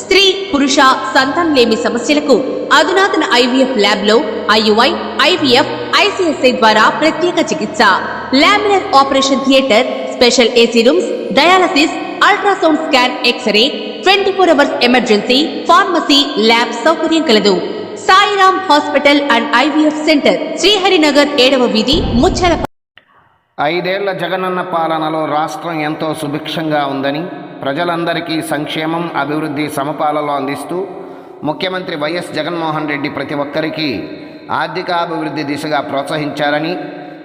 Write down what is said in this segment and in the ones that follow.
స్త్రీ పురుష సంతానలేమి సమస్యలకు అధునాతన ఐవీఎఫ్ ల్యాబ్లో ఐయుఐ ఐవీఎఫ్ ఐసిఎస్ఐ ద్వారా ప్రత్యేక చికిత్స. Laminar operation theatre special AC rooms dialysis ultrasound scan X ray twenty four hours emergency pharmacy lab సౌకర్యం కలదు. Sairam hospital and IVF centre Sriharinagar ఏడవ వీధి ముచ్చల ఐదేళ్ళ జగనన్న పాలనలో రాష్ట్రం ఎంతో సుభిక్షంగా ఉందని ప్రజలందరికీ సంక్షేమం అభివృద్ధి సమపాలలో అందిస్తూ ముఖ్యమంత్రి వైఎస్ జగన్మోహన్ రెడ్డి ప్రతి ఒక్కరికి ఆర్థికాభివృద్ధి దిశగా ప్రోత్సహించారని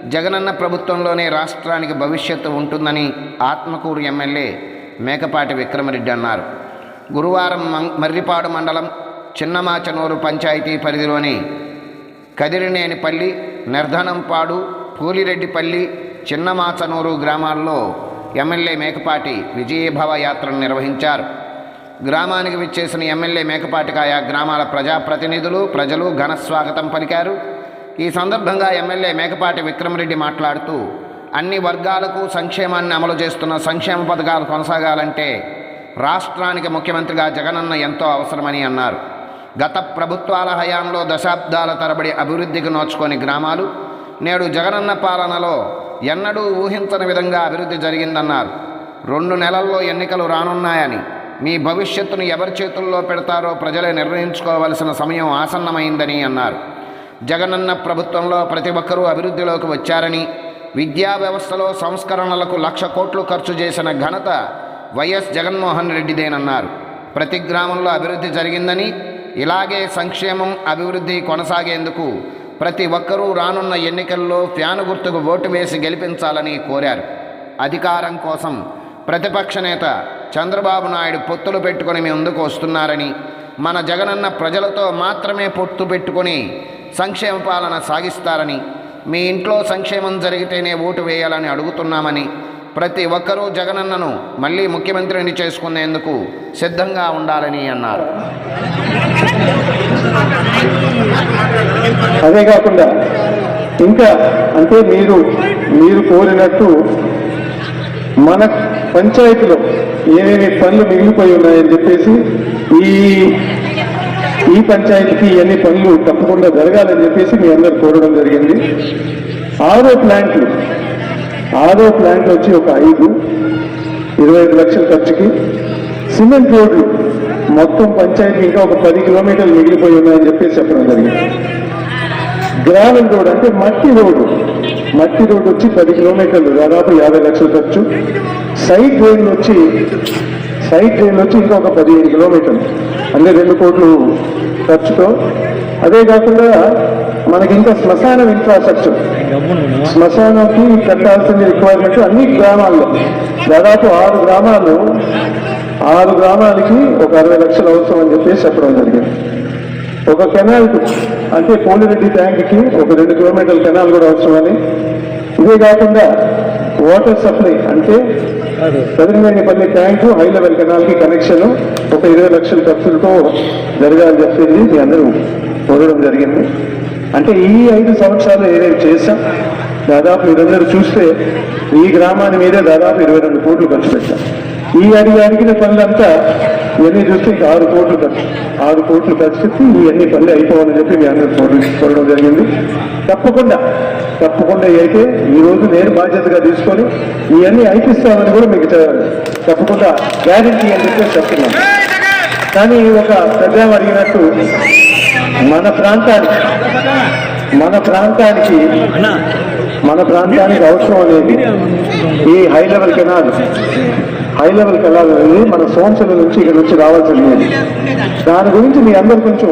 జగనన్న ప్రభుత్వంలోనే రాష్ట్రానికి భవిష్యత్తు ఉంటుందని ఆత్మకూరు ఎమ్మెల్యే మేకపాటి విక్రమరెడ్డి అన్నారు. గురువారం మం- మర్రిపాడు మండలం చిన్నమాచనూరు పంచాయతీ పరిధిలోని కదిరినేనిపల్లి నిర్ధనంపాడు పూలిరెడ్డిపల్లి చిన్నమాచనూరు గ్రామాల్లో ఎమ్మెల్యే మేకపాటి విజయభవ యాత్రను నిర్వహించారు. గ్రామానికి విచ్చేసిన ఎమ్మెల్యే మేకపాటికి ఆయా గ్రామాల ప్రజాప్రతినిధులు ప్రజలు ఘన స్వాగతం పలికారు. ఈ సందర్భంగా ఎమ్మెల్యే మేకపాటి విక్రమరెడ్డి మాట్లాడుతూ అన్ని వర్గాలకు సంక్షేమాన్ని అమలు చేస్తున్న సంక్షేమ పథకాలు కొనసాగాలంటే రాష్ట్రానికి ముఖ్యమంత్రిగా జగనన్న ఎంతో అవసరమని అన్నారు. గత ప్రభుత్వాల హయాంలో దశాబ్దాల తరబడి అభివృద్ధికి నోచుకొని గ్రామాలు నేడు జగనన్న పాలనలో ఎన్నడూ ఊహించని విధంగా అభివృద్ధి జరిగిందన్నారు. రెండు నెలల్లో ఎన్నికలు రానున్నాయని మీ భవిష్యత్తును ఎవరి చేతుల్లో పెడతారో ప్రజలే నిర్ణయించుకోవలసిన సమయం ఆసన్నమైందని అన్నారు. జగనన్న ప్రభుత్వంలో ప్రతి ఒక్కరూ అభివృద్ధిలోకి వచ్చారని విద్యా వ్యవస్థలో సంస్కరణలకు లక్ష కోట్లు ఖర్చు చేసిన ఘనత వైఎస్ జగన్మోహన్ రెడ్డిదేనన్నారు. ప్రతి గ్రామంలో అభివృద్ధి జరిగిందని ఇలాగే సంక్షేమం అభివృద్ధి కొనసాగేందుకు ప్రతి ఒక్కరూ రానున్న ఎన్నికల్లో ఫ్యాను గుర్తుకు ఓటు వేసి గెలిపించాలని కోరారు. అధికారం కోసం ప్రతిపక్ష నేత చంద్రబాబు నాయుడు పొత్తులు పెట్టుకుని మీ ముందుకు వస్తున్నారని మన జగనన్న ప్రజలతో మాత్రమే పొత్తు పెట్టుకొని సంక్షేమ పాలన సాగిస్తారని మీ ఇంట్లో సంక్షేమం జరిగితేనే ఓటు వేయాలని అడుగుతున్నామని ప్రతి ఒక్కరూ జగనన్నను మళ్ళీ ముఖ్యమంత్రిని చేసుకునేందుకు సిద్ధంగా ఉండాలని అన్నారు. అదే కాకుండా ఇంకా అంటే మీరు మీరు కోరినట్టు మన పంచాయతీలో ఏమేమి పనులు మిగిలిపోయి ఉన్నాయని చెప్పేసి ఈ ఈ పంచాయతీకి ఇవన్నీ పనులు తప్పకుండా జరగాలని చెప్పేసి మీ అందరు కోరడం జరిగింది. ఆరో ప్లాంట్లు ఆరో ప్లాంట్ వచ్చి ఒక ఐదు ఇరవై ఐదు లక్షల ఖర్చుకి. సిమెంట్ రోడ్లు మొత్తం పంచాయతీ ఇంకా ఒక పది కిలోమీటర్లు మిగిలిపోయి ఉన్నాయని చెప్పేసి చెప్పడం జరిగింది. గ్రావెల్ రోడ్ అంటే మట్టి రోడ్డు. మట్టి రోడ్డు వచ్చి పది కిలోమీటర్లు దాదాపు యాభై లక్షల ఖర్చు. సైడ్ డ్రైన్లు వచ్చి సైడ్ డ్రైన్లు వచ్చి ఇంకా ఒక పదిహేను కిలోమీటర్లు అంటే రెండు కోట్లు ఖర్చుతో. అదే కాకుండా మనకి ఇంకా శ్మశానం ఇన్ఫ్రాస్ట్రక్చర్ శ్మశానంకి కట్టాల్సిన రిక్వైర్మెంట్ అన్ని గ్రామాల్లో. దాదాపు ఆరు గ్రామాలు ఆరు గ్రామాలకి ఒక అరవై లక్షలు అవసరం అని చెప్పేసి చెప్పడం జరిగింది. ఒక కెనాల్ అంటే పోలిరెడ్డి ట్యాంక్కి ఒక రెండు కిలోమీటర్ల కెనాల్ కూడా అవసరమని ఇదే కాకుండా వాటర్ సప్లై అంటే కదిరిమేనిపల్లి ట్యాంకు హై లెవెల్ కెనాల్కి కనెక్షన్ ఒక ఇరవై లక్షల ఖర్చులతో జరగాలని చెప్పింది మీ అందరూ కోరడం జరిగింది. అంటే ఈ ఐదు సంవత్సరాలు ఏదైతే చేశాం? దాదాపు మీరందరూ చూస్తే ఈ గ్రామాన్ని మీదే దాదాపు ఇరవై రెండు కోట్లు ఖర్చు పెట్టాం. ఈ అడిగి అడిగిన పనులంతా ఇవన్నీ చూస్తే ఇంకా ఆరు కోట్లు ఖర్చు. ఆరు కోట్లు ఖర్చు పెట్టి ఇవన్నీ పనులు అయిపోవాలని చెప్పి మీ అందరూ చూడడం జరిగింది. తప్పకుండా తప్పకుండా అయితే ఈ రోజు నేను బాధ్యతగా తీసుకొని ఇవన్నీ అయిపిస్తామని కూడా మీకు తప్పకుండా గ్యారంటీ అని చెప్పి చెప్తున్నాను. కానీ ఒక పెద్ద అడిగినట్టు మన ప్రాంతానికి మన ప్రాంతానికి మన ప్రాంతానికి అవసరం అనేది ఈ high level canal high level canal అనేది మన సోంసల నుంచి ఇక్కడ నుంచి రావాల్సింది దాని గురించి మీ అందరు కొంచెం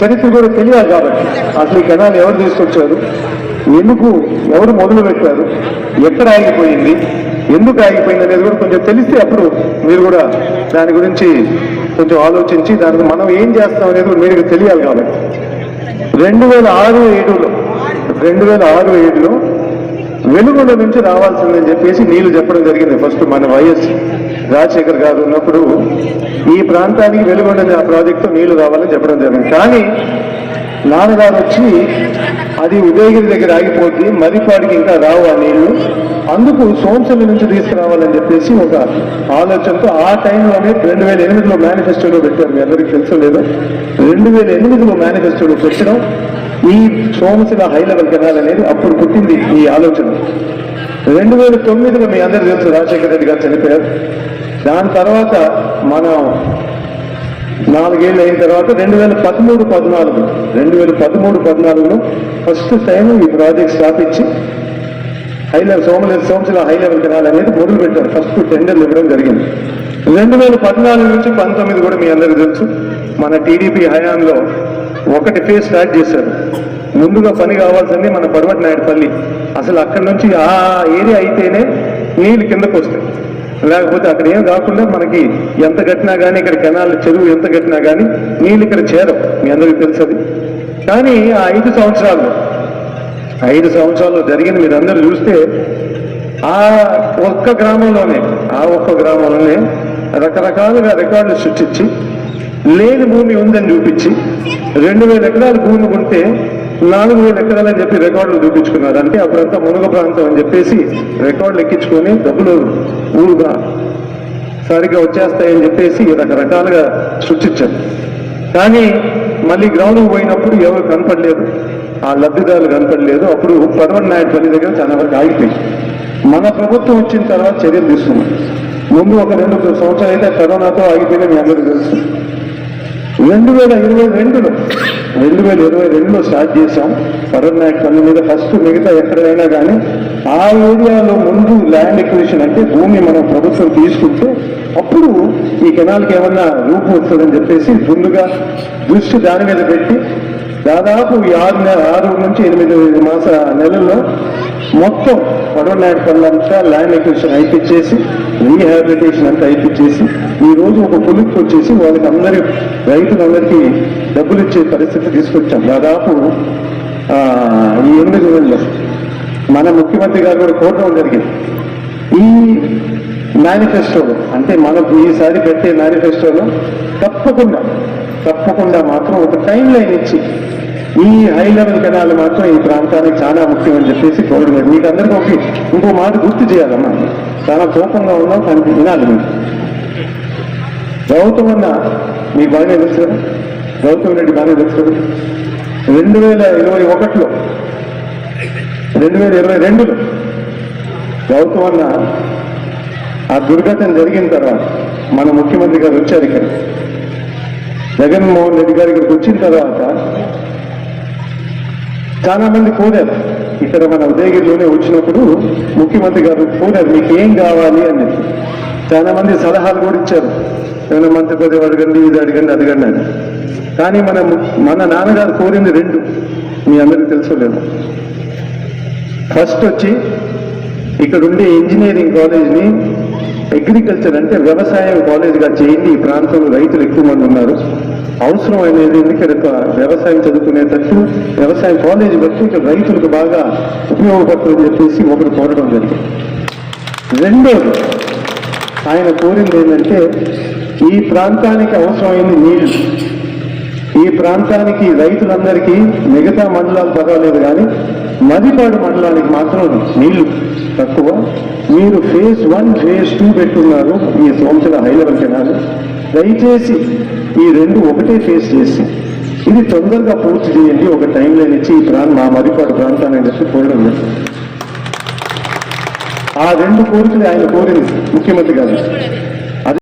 చరిత్ర కూడా తెలియాలి కాబట్టి. అసలు ఈ కెనాల్ ఎవరు తీసుకొచ్చారు? ఎందుకు ఎవరు మొదలు పెట్టారు? ఎక్కడ ఆగిపోయింది? ఎందుకు ఆగిపోయింది అనేది కూడా కొంచెం తెలిస్తే అప్పుడు మీరు కూడా దాని గురించి కొంచెం ఆలోచించి దానికి మనం ఏం చేస్తాం అనేది కూడా మీరు తెలియాలి కాబట్టి. రెండు వేల ఆరు ఏడులో రెండు వేల ఆరు ఏడులో వెలుగుల నుంచి రావాల్సిందని చెప్పేసి నీళ్ళు చెప్పడం జరిగింది ఫస్ట్ మన వైఎస్ రాజశేఖర్ గారు ఉన్నప్పుడు. ఈ ప్రాంతానికి వెలుగొండ ఆ ప్రాజెక్టు నీళ్ళు రావాలని చెప్పడం జరిగింది. కానీ నాన్నగారు వచ్చి అది ఉదయగిరి దగ్గర ఆగిపోద్ది మరిపాడికి ఇంకా రావు ఆ నీళ్ళు అందుకు సోంసలి నుంచి తీసుకురావాలని చెప్పేసి ఒక ఆలోచనతో ఆ టైంలోనే రెండు వేల ఎనిమిదిలో మేనిఫెస్టోలో పెట్టారు. మీ అందరికీ తెలుసు లేదు? రెండు వేల ఎనిమిదిలో మేనిఫెస్టోలో పెట్టడం ఈ సోమశిల హై లెవెల్ కెనాల్ అనేది అప్పుడు పుట్టింది ఈ ఆలోచన. రెండు వేల తొమ్మిదిలో మీ అందరు తెలుసు రాజశేఖర రెడ్డి గారు చనిపోయారు. దాని తర్వాత మనం నాలుగేళ్ళు అయిన తర్వాత రెండు వేల పదమూడు పద్నాలుగు రెండు వేల పదమూడు పద్నాలుగులో ఫస్ట్ టైం ఈ ప్రాజెక్ట్ స్థాపించి హై లెవెల్ సోమల సోమశిల హై లెవెల్ కెనాల్ అనేది మొదలు పెట్టారు ఫస్ట్ టెండర్లు ఇవ్వడం జరిగింది. రెండు వేల పద్నాలుగు నుంచి పంతొమ్మిది కూడా మీ అందరికీ తెలుసు. మన టీడీపీ హయాంలో ఒకటి ఫేజ్ స్టార్ట్ చేశారు. ముందుగా పని కావాల్సింది మన పర్వత నాయుడుపల్లి అసలు అక్కడి నుంచి ఆ ఏరియా అయితేనే నీళ్ళు కిందకు వస్తాయి. లేకపోతే అక్కడ ఏం కాకుండా మనకి ఎంత కట్టినా కానీ ఇక్కడ కెనాల్ చెరువు ఎంత కట్టినా కానీ నీళ్ళు ఇక్కడ చేరవు. మీ అందరికీ తెలుసది. కానీ ఆ ఐదు సంవత్సరాలు ఐదు సంవత్సరాలు జరిగిన మీరందరూ చూస్తే ఆ ఒక్క గ్రామంలోనే ఆ ఒక్క గ్రామంలోనే రకరకాలుగా రికార్డులు సృష్టించి లేని భూమి ఉందని చూపించి రెండు వేల ఎకరాల భూమి ఉంటే నాలుగు వేలు ఎకరాలని చెప్పి రికార్డులు చూపించుకున్నారు. అంటే అప్పుడంతా మునుగ ప్రాంతం అని చెప్పేసి రికార్డులు ఎక్కించుకొని డబ్బులు ఊరుగా సరిగ్గా వచ్చేస్తాయని చెప్పేసి రకరకాలుగా సృష్టించారు కానీ మళ్ళీ గ్రౌండ్కి పోయినప్పుడు ఎవరు కనపడలేదు. ఆ లబ్ధిదారులు కనపడలేదు. అప్పుడు పదవన్ నాయుడు పల్లి దగ్గర చాలా వరకు ఆగిపోయింది. మన ప్రభుత్వం వచ్చిన తర్వాత చర్యలు తీసుకున్నాం. ముందు ఒక రెండు సంవత్సరాలు అయితే కరోనాతో ఆగిపోయిన మీ అందరికీ తెలుసు. రెండు వేల ఇరవై రెండులో రెండు వేల ఇరవై రెండులో స్టార్ట్ చేసాం పర్వన్ పన్ను మీద ఫస్ట్ మిగతా ఎక్కడైనా కానీ ఆ ఏరియాలో ముందు ల్యాండ్ ఎక్విజిషన్ అంటే భూమి మనం ప్రభుత్వం తీసుకుంటే అప్పుడు ఈ కెనాల్కి ఏమన్నా రూపు వస్తుందని చెప్పేసి ముందుగా దృష్టి దాని మీద పెట్టి దాదాపు ఈ ఆరు నెల ఆరు నుంచి ఎనిమిది మాస నెలల్లో మొత్తం పడవనాయుడు పనులంతా ల్యాండ్ ఎక్విషన్ అయిపించేసి రీహాబిలిటేషన్ అంతా అయిపించేసి ఈ రోజు ఒక పులికి వచ్చేసి వాళ్ళకి అందరి రైతులందరికీ డబ్బులు ఇచ్చే పరిస్థితి తీసుకొచ్చాం. దాదాపు ఈ ఎనిమిది రోజుల్లో మన ముఖ్యమంత్రి గారు కూడా కోరడం జరిగింది. ఈ మేనిఫెస్టోలో అంటే మనకు ఈసారి పెట్టే మేనిఫెస్టోలో తప్పకుండా తప్పకుండా మాత్రం ఒక టైం లైన్ ఇచ్చి ఈ హై లెవెల్ కెనాల్ మాత్రం ఈ ప్రాంతానికి చాలా ముఖ్యం అని చెప్పేసి కోరడం మీకు అందరికీ ఒకటి ఇంకో మాట గుర్తు చేయాలమ్మా. చాలా కోపంగా ఉన్నాం కానీ వినాలి మీరు. గౌతమ్ అన్న మీకు బాగానే తెలుసు కదా? గౌతమ్ రెడ్డి బాగానే తెలుసు కదా? రెండు వేల ఇరవై ఒకటిలో రెండు వేల ఇరవై రెండులో గౌతమ్ అన్న ఆ దుర్ఘటన జరిగిన తర్వాత మన ముఖ్యమంత్రి గారు వచ్చారు ఇక్కడ. జగన్మోహన్ రెడ్డి గారు ఇక్కడికి వచ్చిన తర్వాత చాలా మంది కోరారు ఇక్కడ మన ఉదయగిరిలోనే వచ్చినప్పుడు ముఖ్యమంత్రి గారు కోరారు మీకు ఏం కావాలి? అని. చాలా మంది సలహాలు కూడా ఇచ్చారు. ఏమైనా మంత్రి పదవి అడగండి ఇది అడగండి అడగండి అని. కానీ మన ము- మన నాన్నగారు కోరింది రెండు. మీ అందరికీ తెలుసుకోలేదు ఫస్ట్ వచ్చి ఇక్కడ ఉండే ఇంజనీరింగ్ కాలేజ్ని అగ్రికల్చర్ అంటే వ్యవసాయం కాలేజ్గా చేయండి. ఈ ప్రాంతంలో రైతులు ఎక్కువ మంది ఉన్నారు. అవసరం అనేది ఇక్కడ వ్యవసాయం చదువుకునేటట్టు వ్యవసాయం కాలేజ్ బట్టి ఇక్కడ రైతులకు బాగా ఉపయోగపడుతుందని చెప్పేసి ఒకరు కోరడం జరిగింది. రెండోది ఆయన కోరింది ఏంటంటే ఈ ప్రాంతానికి అవసరమైంది నీళ్ళు ఈ ప్రాంతానికి రైతులందరికీ మిగతా మండలాలు పర్వాలేదు కానీ మదిపాడు మండలానికి మాత్రం నీళ్ళు తక్కువ. మీరు ఫేజ్ వన్ ఫేజ్ టూ పెట్టున్నారు. ఈ సంవత్సర హై లెవెల్ కెనాల్ దయచేసి ఈ రెండు ఒకటే ఫేజ్ చేసి. ఇది తొందరగా పూర్తి చేయండి. ఒక టైం లైన్ ఇచ్చి ఈ ప్రాంతం మా మరిపాటు ప్రాంతాన్ని చెప్పి కోరడం ఆ రెండు కోరికలు ఆయన కోరింది ముఖ్యమంత్రి గారు.